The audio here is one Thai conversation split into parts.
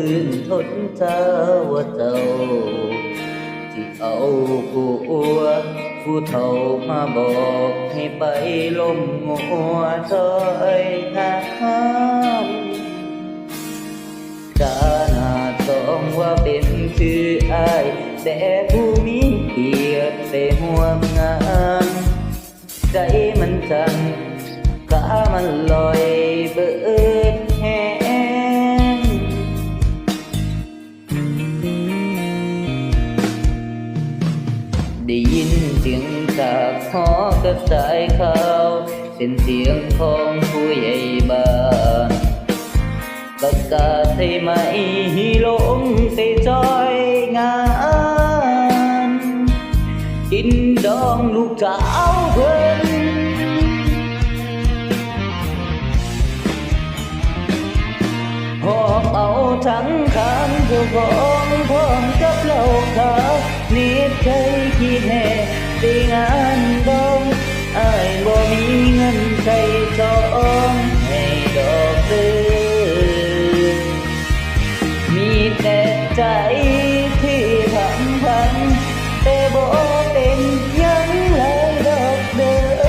พื้นทนเจ้าว่าเจ้าที่เอาผู้อัวผู้เฒ่ามาบอกให้ไปล้มงัวถอยงามกาหนาต้องว่าเป็นคืออายแต่ผู้มีเกียรติได้ห่วมงาน ใจมันจันขามันลอย หอกระจายข่าวเป็นเสียงของผู้ใหญ่บ้านประกาศให้ไหมลงไปจอยงาน กินดองลูกสาวเพิ่นหอบเอาทั้งคันเจ้าของพร้อมกับเหล่าขาวนิดใจขี้แห่ ได้งานดองอายบ่มีเงินใช้จองให้ดอกเดือมีแต่ใจที่พังพันแต่บ่เป็นยังเลยดอกเด้อ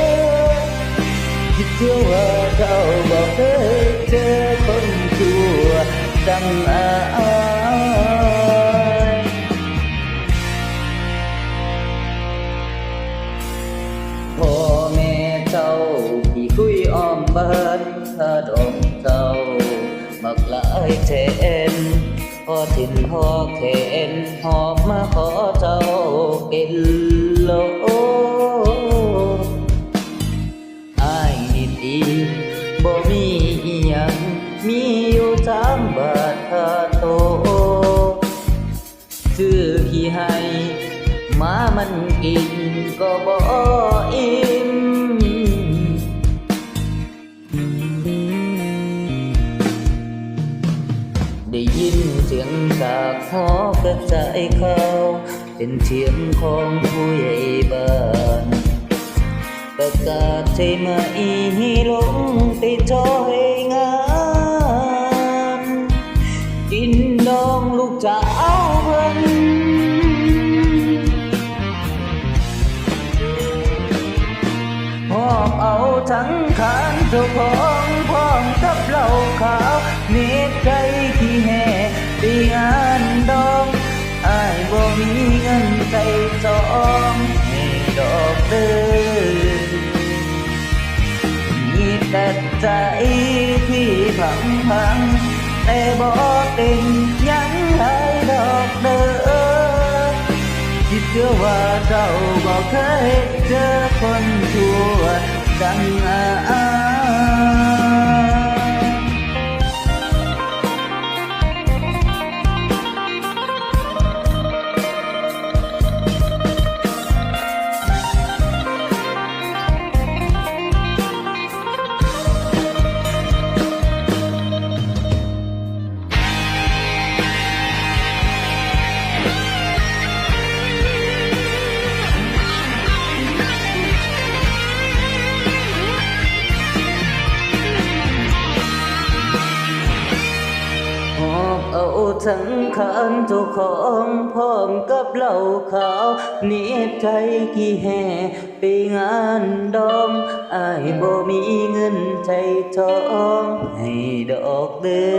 คิดเชื่อว่าเจ้าบอกเคยเจอคนชั่วจังอา มบ้านถ้าดอกเจ้ามักหลายแทนพอถิ่นพอแขนหอบมาขอเจ้าเป็นโลอายนี่ดีบ่มีอิหยังมีอยู่สามบาทคาโตซื้อขี้ให้หมามันกินก็บ่อิ่ม อกระจายข่าเป็นเสียงของผู้ใหญ่บ้านประกาศใช่ไหมลงไปจอยงาน กินดองลูกจ้าเพิ่นหอบเอาทั้งขานเจ้าของพร้อมกับเหล้าขาวนตรใจายบ่มีเงินใจจองให้ดอกเด้อมีแต่ใจที่พัง ทั้งขานเจ้าของพร้อมกับเหล่าขาวนียใจกี่แห่ไปงานดองอายบ่มีเงินใจทองให้ดอกเด้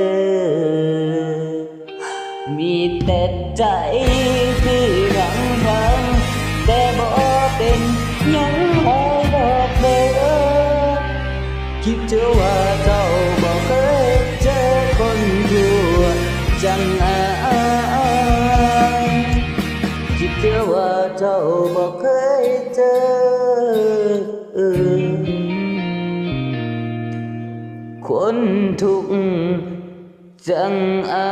อมีแต่ใจที่รังพังแต่บ่เป็นยังให้ดอกเด้อคิดเชื่อว่า จังอายคิดเจอว่าเจ้าบอกเคยเจอ คนทุกจังอา